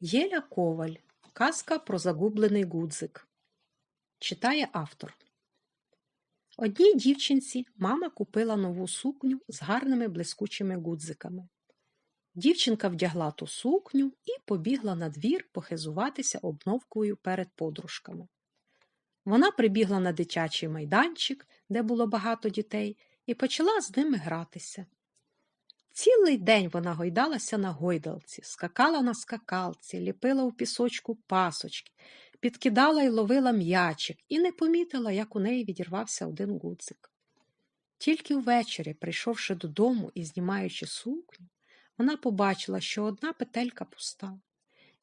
Єля Коваль. Казка про загублений гудзик. Читає автор. Одній дівчинці мама купила нову сукню з гарними блискучими гудзиками. Дівчинка вдягла ту сукню і побігла на двір похизуватися обновкою перед подружками. Вона прибігла на дитячий майданчик, де було багато дітей, і почала з ними гратися. Цілий день вона гойдалася на гойдалці, скакала на скакалці, ліпила у пісочку пасочки, підкидала й ловила м'ячик і не помітила, як у неї відірвався один гудзик. Тільки ввечері, прийшовши додому і знімаючи сукню, вона побачила, що одна петелька пуста.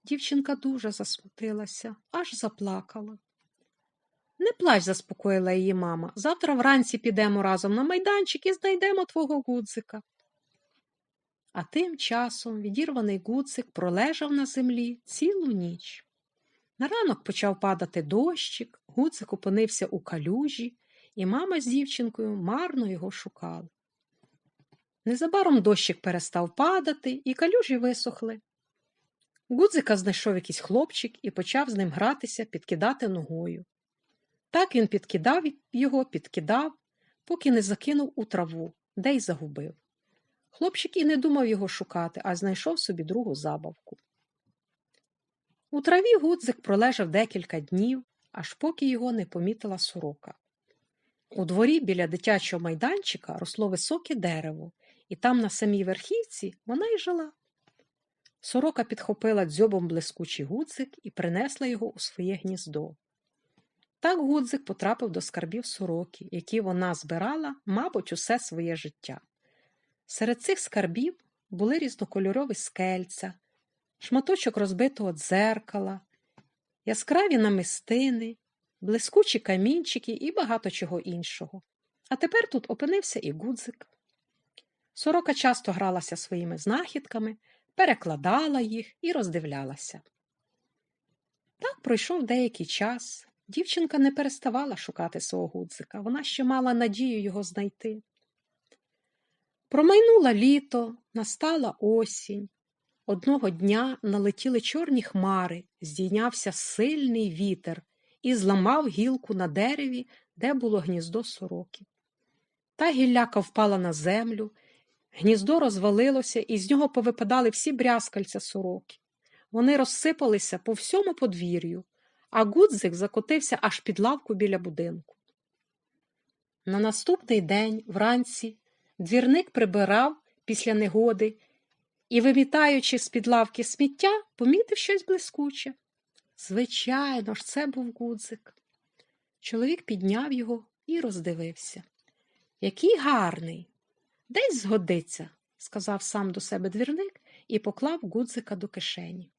Дівчинка дуже засмутилася, аж заплакала. Не плач, заспокоїла її мама. Завтра вранці підемо разом на майданчик і знайдемо твого гудзика. А тим часом відірваний гудзик пролежав на землі цілу ніч. На ранок почав падати дощик, гудзик опинився у калюжі, і мама з дівчинкою марно його шукали. Незабаром дощик перестав падати, і калюжі висохли. Гудзика знайшов якийсь хлопчик і почав з ним гратися, підкидати ногою. Так він підкидав його, підкидав, поки не закинув у траву, де й загубив. Хлопчик і не думав його шукати, а знайшов собі другу забавку. У траві гудзик пролежав декілька днів, аж поки його не помітила сорока. У дворі біля дитячого майданчика росло високе дерево, і там, на самій верхівці, вона й жила. Сорока підхопила дзьобом блискучий гудзик і принесла його у своє гніздо. Так гудзик потрапив до скарбів сороки, які вона збирала, мабуть, усе своє життя. Серед цих скарбів були різнокольорові скельця, шматочок розбитого дзеркала, яскраві намистини, блискучі камінчики і багато чого іншого. А тепер тут опинився і гудзик. Сорока часто гралася своїми знахідками, перекладала їх і роздивлялася. Так пройшов деякий час. Дівчинка не переставала шукати свого гудзика, вона ще мала надію його знайти. Промайнуло літо, настала осінь. Одного дня налетіли чорні хмари, здійнявся сильний вітер і зламав гілку на дереві, де було гніздо сороки. Та гілляка впала на землю, гніздо розвалилося, і з нього повипадали всі брязкальця сороки. Вони розсипалися по всьому подвір'ю, а гудзик закотився аж під лавку біля будинку. На наступний день, вранці, Двірник прибирав після негоди і, вимітаючи з-під лавки сміття, помітив щось блискуче. Звичайно ж, це був гудзик. Чоловік підняв його і роздивився. Який гарний. Десь згодиться, сказав сам до себе двірник і поклав гудзика до кишені.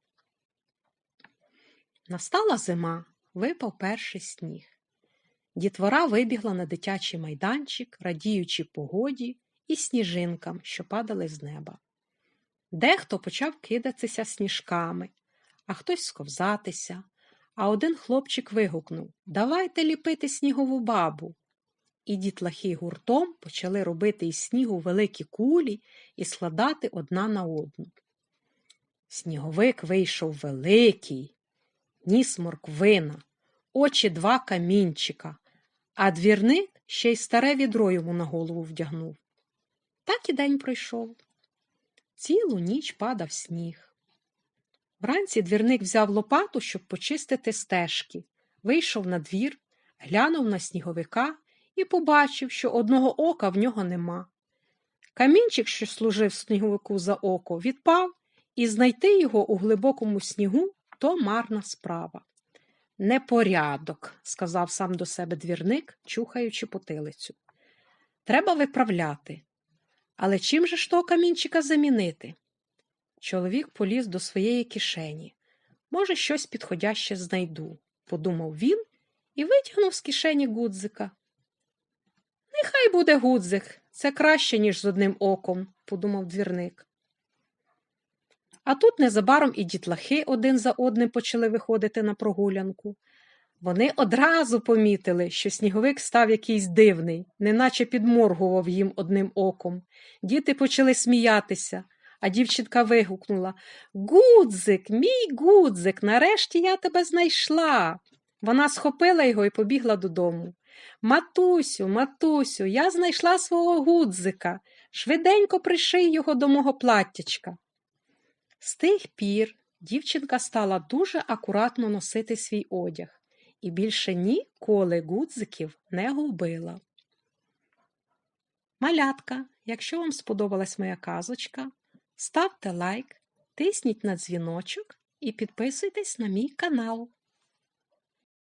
Настала зима, випав перший сніг. Дітвора вибігла на дитячий майданчик, радіючи погоді і сніжинкам, що падали з неба. Дехто почав кидатися сніжками, а хтось сковзатися, а один хлопчик вигукнув Давайте ліпити снігову бабу. І дітлахи гуртом почали робити із снігу великі кулі і складати одна на одну. Сніговик вийшов великий, ніс морквина, очі два камінчика, а двірник ще й старе відро йому на голову вдягнув. Так і день пройшов. Цілу ніч падав сніг. Вранці двірник взяв лопату, щоб почистити стежки, вийшов на двір, глянув на сніговика і побачив, що одного ока в нього нема. Камінчик, що служив сніговику за око, відпав, і знайти його у глибокому снігу то марна справа. Непорядок, сказав сам до себе двірник, чухаючи потилицю. Треба виправляти. Але чим же ж того камінчика замінити? Чоловік поліз до своєї кишені. Може, щось підходяще знайду, подумав він і витягнув з кишені гудзика. Нехай буде гудзик, це краще, ніж з одним оком, подумав двірник. А тут незабаром і дітлахи один за одним почали виходити на прогулянку. Вони одразу помітили, що сніговик став якийсь дивний, неначе підморгував їм одним оком. Діти почали сміятися, а дівчинка вигукнула Гудзик, мій гудзик, нарешті я тебе знайшла. Вона схопила його і побігла додому. Матусю, матусю, я знайшла свого гудзика. Швиденько приший його до мого платтячка. З тих пір дівчинка стала дуже акуратно носити свій одяг і більше ніколи гудзиків не губила. Малятка, якщо вам сподобалась моя казочка, ставте лайк, тисніть на дзвіночок і підписуйтесь на мій канал.